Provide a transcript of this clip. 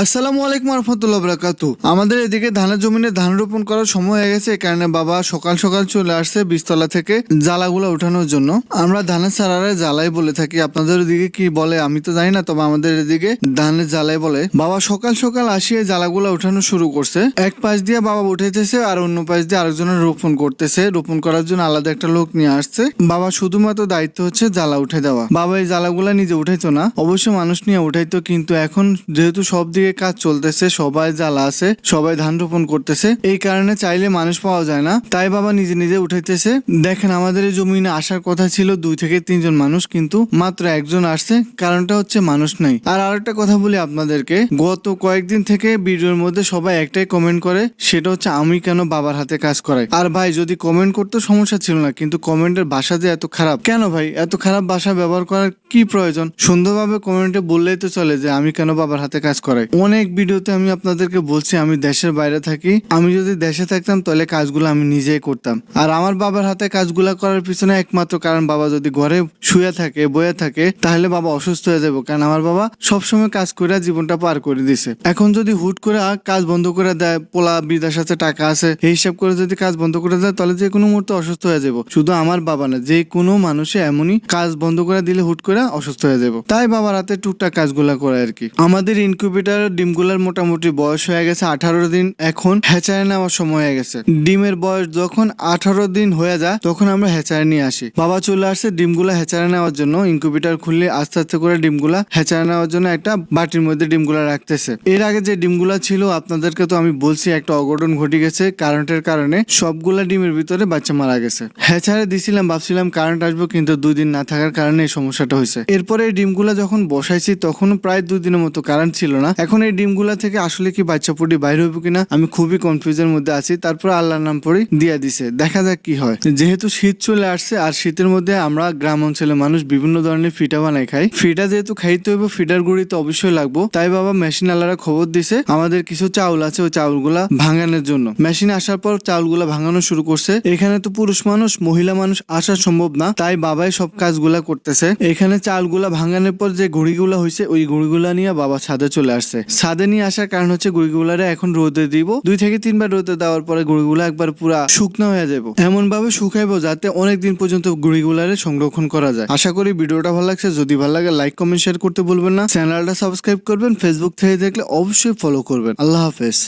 আসসালামু আলাইকুম রহমতুল্লাহ বরাকাতু। আমাদের এদিকে ধানের জমিনে ধান রোপণ করার সময় হয়ে গেছে কারণে বাবা সকাল সকাল চলে আসছে বীজতলা থেকে জ্বালাগুলো উঠানোর জন্য। আমরা ধানের সারারে জ্বালাই বলে থাকি। আপনাদের ওদিকে কি বলে আমি তো জানি না, তবে আমাদের এদিকে ধানের জ্বালাই বলে। বাবা সকাল সকাল আসিয়ে জ্বালাগুলো উঠানো শুরু করছে। এক পাশ দিয়ে বাবা উঠাইতেছে আর অন্য পাশ দিয়ে আরেকজনের রোপণ করতেছে। রোপণ করার জন্য আলাদা একটা লোক নিয়ে আসছে। বাবা শুধুমাত্র দায়িত্ব হচ্ছে জ্বালা উঠে দেওয়া। বাবা এই জ্বালাগুলা নিজে উঠাইতো না। অবশ্য মানুষ নিয়ে উঠাইতো, কিন্তু এখন যেহেতু সব দিকে কাজ চলতেছে, সবাই জ্বালা আছে, সবাই ধান রোপণ করতেছে। এই কারণে চাইলে মানুষ পাওয়া যায় না। তাই বাবা নিজে নিজে উঠাইতেছে। দেখেন, আমাদের এই জমিনে আসার কথা ছিল দুই থেকে তিনজন মানুষ, কিন্তু মাত্র একজন আসছে। কারণটা হচ্ছে মানুষ নাই। আর আরেকটা কথা বলি আপনাদেরকে। গত কয়েকদিন থেকে ভিডিওর মধ্যে সবাই একটাই কমেন্ট করে, সেটা হচ্ছে, আমি কেন বাবার হাতে কাজ করাই? আর ভাই, যদি কমেন্ট করতে সমস্যা ছিল না, কিন্তু কমেন্টের ভাষা যে এত খারাপ। কেন ভাই? এত খারাপ ভাষা ব্যবহার করার কি প্রয়োজন? সুন্দরভাবে কমেন্টে বললেই তো চলে যে, আমি কেন বাবার হাতে কাজ করাই? অনেক ভিডিওতে আমি আপনাদেরকে বলছি, আমি দেশের বাইরে থাকি। আমি যদি দেশে থাকতাম, তাহলে কাজগুলো আমি নিজেই করতাম। আর আমার বাবার হাতে কাজগুলো করার পিছনে একমাত্র কারণ, বাবা যদি ঘরে শুয়ে থাকে, বয়ে থাকে, তাহলে বাবা অসুস্থ হয়ে যাবে। কারণ আমার বাবা সবসময় কাজ করে জীবনটা পার করে দিছে। এখন যদি হুট করে কাজ বন্ধ করে দেয়, পোলা বিদেশ আছে, টাকা আছে, এই হিসাব করে যদি কাজ বন্ধ করে দেয়, তাহলে যে কোনো মুহূর্তে অসুস্থ হয়ে যাব। শুধু আমার বাবা না, যে কোনো মানুষে এমনই কাজ বন্ধ করে দিলে হুট করে অসুস্থ হয়ে যাব। তাই বাবার হাতে টুকটাক কাজগুলা করে আর কি। আমাদের ইনকিউবেটার ডিমগুলার মোটামুটি বয়স হয়ে গেছে আঠারো দিন। এখন হ্যাচারে নেওয়ার সময় হয়ে গেছে। ডিমের বয়স যখন আঠারো দিন হয়ে যায়, তখন আমরা হ্যাচারে নিয়ে আসি। বাবা চলে আসছে ডিমগুলা হ্যাচারে নেওয়ার জন্য। ইনকিউবেটার খুললে আস্তে আস্তে করে ডিমগুলা হ্যাচারে নেওয়ার জন্য একটা বাটির মধ্যে ডিমগুলা রাখতেছে। এর আগে যে ডিমগুলা ছিল, আপনাদেরকে তো আমি বলছি, একটা অঘটন ঘটে গেছে। কারেন্টের কারণে সবগুলা ডিমের ভিতরে বাচ্চা মারা গেছে। হ্যাচারে দিছিলাম, ভাবছিলাম কারেন্ট আসব, কিন্তু দুই দিন না থাকার কারণে এই সমস্যাটা হয়েছে। এরপরে ডিমগুলা যখন বসাইছি, তখন প্রায় দুই দিনের মতো কারেন্ট ছিল না। এখন এই ডিমগুলা থেকে আসলে কি বাচ্চা পুটি বাইরে হইব কিনা, আমি খুবই কনফিউজের মধ্যে আছি। তারপর আল্লাহর নাম পড়ে দিয়া দিছে। দেখা যাক কি হয়। যেহেতু শীত চলে আসছে, আর শীতের মধ্যে আমরা গ্রাম অঞ্চলের মানুষ বিভিন্ন ধরনের ফিটা বানাই খাই। ফিটা যেহেতু খাইতে হইব, ফিটার গুঁড়ি তো অবশ্যই লাগবো। তাই বাবা মেশিন আলারা খবর দিছে, আমাদের কিছু চাউল আছে, ওই চাউলগুলা ভাঙানোর জন্য। মেশিন আসার পর চাউলগুলা ভাঙানো শুরু করছে। এখানে তো পুরুষ মানুষ, মহিলা মানুষ আসা সম্ভব না, তাই বাবাই সব কাজগুলা করতেছে। এখানে চাউলগুলা ভাঙানোর পর যে গুঁড়িগুলা হয়েছে ওই গুঁড়িগুলা নিয়ে বাবা ছাদে চলে আসছে। ছাদে নিয়ে আসার কারণ হচ্ছে গুড়িগুলারে এখন রোদে দিব। দুই থেকে তিনবার রোদে দেওয়ার পরে গুড়িগুলা একবার পুরা শুকনো হয়ে যাব। এমন ভাবে শুকাইবো যাতে অনেক দিন পর্যন্ত গুড়িগুলারে সংরক্ষণ করা যায়। আশা করি ভিডিওটা ভালো লাগছে। যদি ভালো লাগে লাইক কমেন্ট শেয়ার করতে ভুলবেন না। চ্যানেলটা সাবস্ক্রাইব করবেন। ফেসবুক থেকে দেখলে অবশ্যই ফলো করবেন। আল্লাহ হাফেজ।